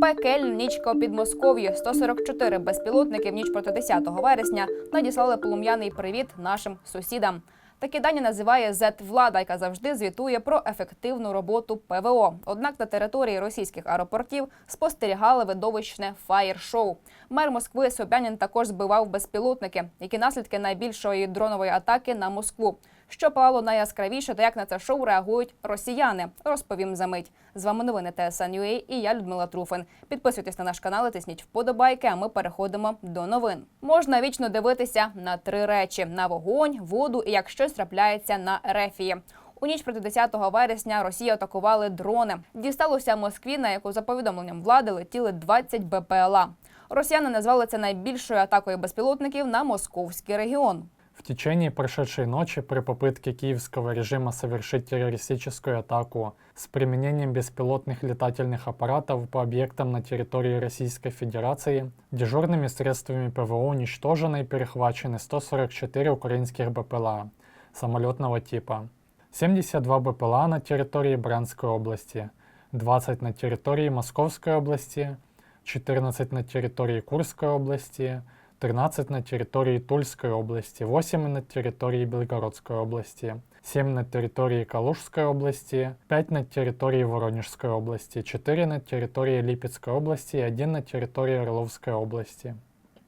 Пекельна нічка у Підмосков'ї. 144 безпілотники в ніч проти 10 вересня надіслали полум'яний привіт нашим сусідам. Такі дані називає Z-влада, яка завжди звітує про ефективну роботу ПВО. Однак на території російських аеропортів спостерігали видовищне фаєр-шоу. Мер Москви Собянін також збивав безпілотники, які наслідки найбільшої дронової атаки на Москву. Що палало найяскравіше та як на це шоу реагують росіяни? Розповім за мить. З вами новини ТСН.UA і я Людмила Труфин. Підписуйтесь на наш канал, тисніть вподобайки. А ми переходимо до новин. Можна вічно дивитися на три речі: на вогонь, воду і як щось трапляється на рефії. У ніч проти 10 вересня Росія атакували дрони. Дісталося Москві, на яку за повідомленням влади летіли 20 БПЛА. Росіяни назвали це найбільшою атакою безпілотників на московський регіон. В течение прошедшей ночи при попытке киевского режима совершить террористическую атаку с применением беспилотных летательных аппаратов по объектам на территории Российской Федерации дежурными средствами ПВО уничтожены и перехвачены 144 украинских БПЛА самолетного типа, 72 БПЛА на территории Брянской области, 20 на территории Московской области, 14 на территории Курской области, 13 на территории Тульской области, 8 на территории Белгородской области, 7 на территории Калужской области, 5 на территории Воронежской области, 4 на территории Липецкой области и 1 на территории Орловской области.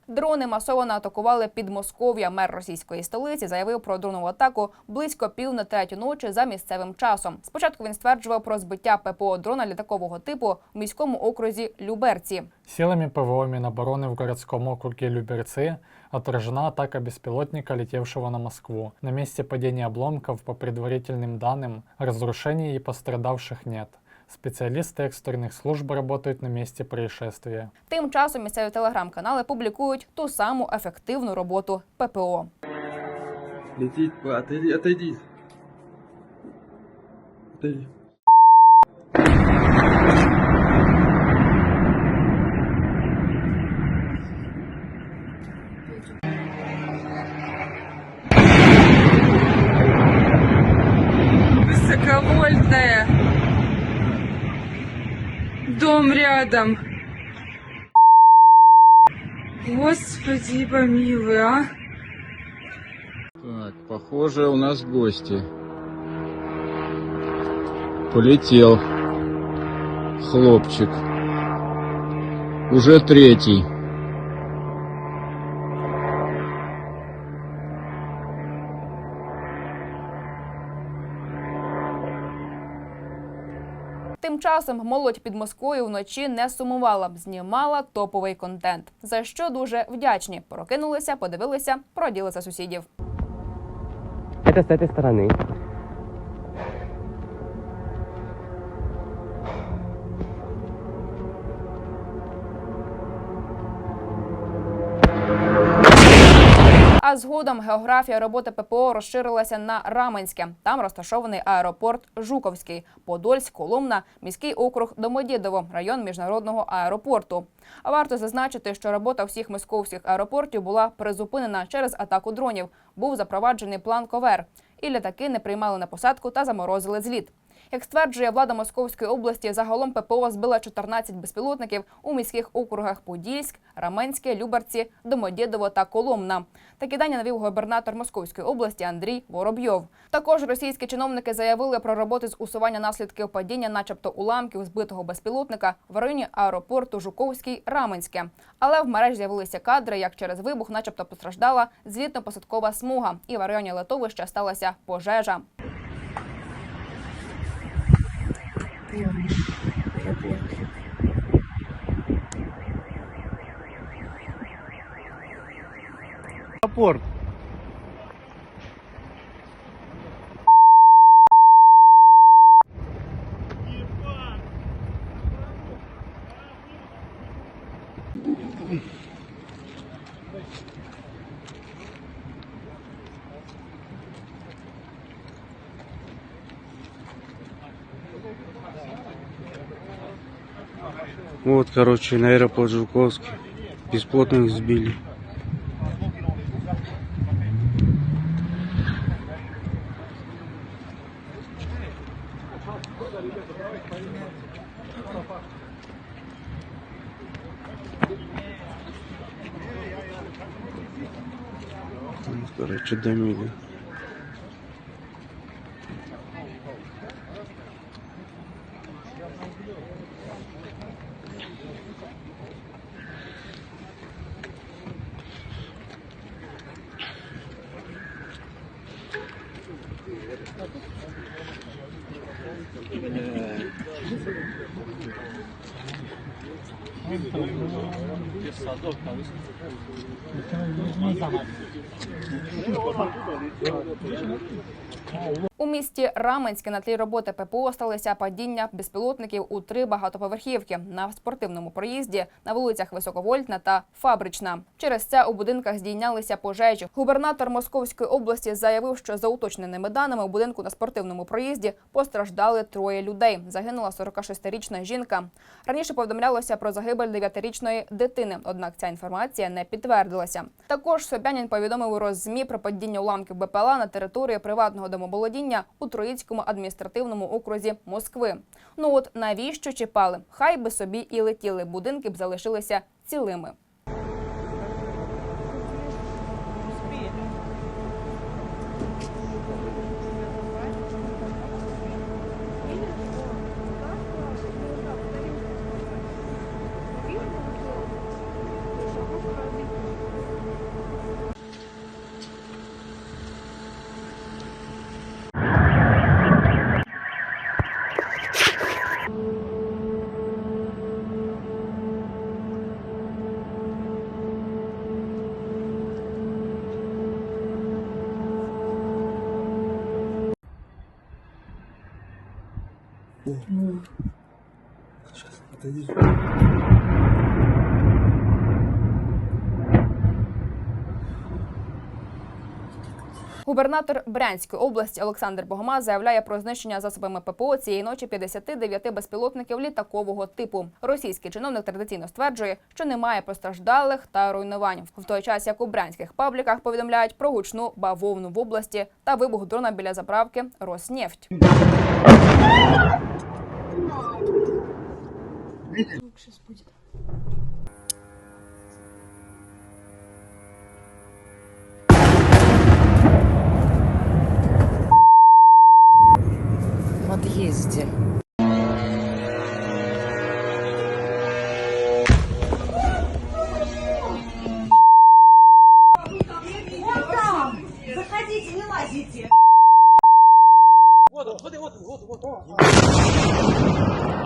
Дрони масово атакували Підмосков'я. Мер російської столиці заявив про дронову атаку близько пів на третю ночі за місцевим часом. Спочатку він стверджував про збиття ППО дрона літакового типу в міському окрузі Люберці. Силами ПВО Минобороны в городском округе Люберцы отражена атака беспилотника, летевшего на Москву. На месте падения обломков, по предварительным данным, разрушений и пострадавших нет. Специалисты экстренных служб работают на месте происшествия. Тим часом місцеві телеграм-канали публікують ту саму ефективну роботу ППО. Летит, отойди, отойди. Отойди. Высоковольтная. Дом рядом. Господи, помилуй, а? Так, похоже, у нас гости. Полетел. Хлопчик. Уже третий. часом молодь під Москвою вночі не сумувала, знімала топовий контент. За що дуже вдячні. Прокинулися, подивилися, проділися сусідів. Это с этой стороны. Згодом географія роботи ППО розширилася на Раменське. Там розташований аеропорт Жуковський, Подольськ, Коломна, міський округ Домодєдово, район міжнародного аеропорту. А варто зазначити, що робота всіх московських аеропортів була призупинена через атаку дронів. Був запроваджений план ковер. І літаки не приймали на посадку та заморозили зліт. Як стверджує влада Московської області, загалом ППО збила 14 безпілотників у міських округах Подільськ, Раменське, Любарці, Домодєдово та Коломна. Такі дані навів губернатор Московської області Андрій Воробйов. Також російські чиновники заявили про роботи з усування наслідків падіння, начебто уламків збитого безпілотника в районі аеропорту Жуковський Раменське. Але в мережі з'явилися кадри, як через вибух, начебто, постраждала звітно-посадкова смуга, і в районі литовища сталася пожежа. Апорт. Ну вот, короче, на аэропорт Жуковский. Бесплотных сбили. Короче, домили. У місті Раменське на тлі роботи ППО сталося падіння безпілотників у три багатоповерхівки на спортивному проїзді на вулицях Високовольтна та Фабрична. Через це у будинках здійнялися пожежі. Губернатор Московської області заявив, що за уточненими даними у будинку на спортивному проїзді постраждали троє людей. Загинула 46-річна жінка. Раніше повідомлялося про загибель 9-річної дитини. Однак ця інформація не підтвердилася. Також Собянін повідомив у Роззмі про падіння уламків БПЛА на території приватного домоволодіння у Троїцькому адміністративному окрузі Москви. Ну от навіщо чіпали? Хай би собі і летіли. Будинки б залишилися цілими. Сейчас, отойди. Губернатор Брянської області Олександр Богома заявляє про знищення засобами ППО цієї ночі 59 безпілотників літакового типу. Російський чиновник традиційно стверджує, що немає постраждалих та руйнувань. В той час, як у брянських пабліках повідомляють про гучну бавовну в області та вибух дрона біля заправки Роснефть. Звук сейчас будет. В. Заходите, не лазите. Вот вот, вот он, вот вот.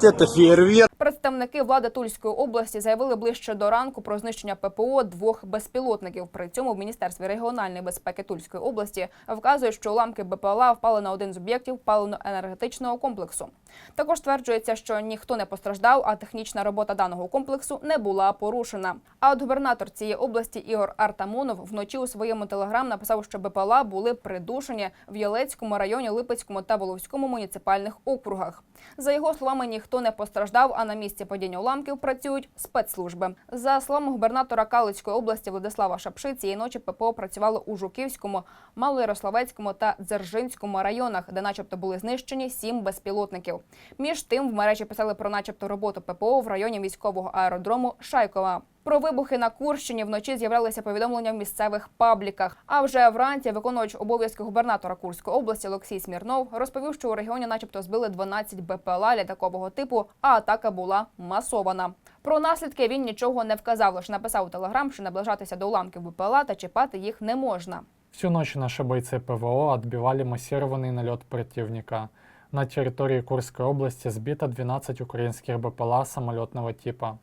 ਤੇ ਤਸਵੀਰ ਵੀ ਆ Представники влади Тульської області заявили ближче до ранку про знищення ППО двох безпілотників. При цьому в міністерстві регіональної безпеки Тульської області вказують, що уламки БПЛА впали на один з об'єктів паливно-енергетичного комплексу. Також стверджується, що ніхто не постраждав, а технічна робота даного комплексу не була порушена. А от губернатор цієї області Ігор Артамонов вночі у своєму телеграм написав, що БПЛА були придушені в Єлецькому районі, Липецькому та Воловському муніципальних округах. За його словами, ніхто не постраждав, а на місці падіння уламків працюють спецслужби. За словами губернатора Калицької області Владислава Шапши, цієї ночі ППО працювало у Жуківському, Малоярославецькому та Дзержинському районах, де, начебто, були знищені сім безпілотників. Між тим, в мережі писали про, начебто, роботу ППО в районі військового аеродрому Шайкова. Про вибухи на Курщині вночі з'являлися повідомлення в місцевих пабліках. А вже вранці виконувач обов'язки губернатора Курської області Олексій Смірнов розповів, що у регіоні, начебто, збили 12 БПЛА літакового типу, а атака була масована. Про наслідки він нічого не вказав, лише написав у телеграм, що наближатися до уламків БПЛА та чіпати їх не можна. Всю ночь наши бойцы ПВО отбивали массированный налет противника. На территории Курской области сбито 12 украинских БПЛА самолетного типа.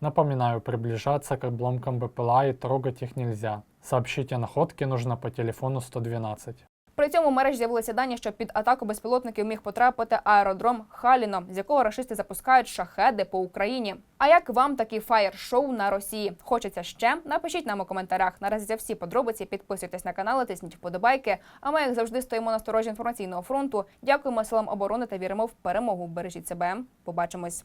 Напоминаю, приближаться к обломкам БПЛА и трогать их нельзя. Сообщить о находке нужно по телефону 112. При цьому в мережі з'явилися дані, що під атаку безпілотників міг потрапити аеродром Халіно, з якого рашисти запускають шахеди по Україні. А як вам такі фаєр-шоу на Росії? Хочеться ще? Напишіть нам у коментарях. Наразі це всі подробиці. Підписуйтесь на канал, тисніть вподобайки. А ми, як завжди, стоїмо на сторожі інформаційного фронту. Дякуємо силам оборони та віримо в перемогу. Бережіть себе. Побачимось.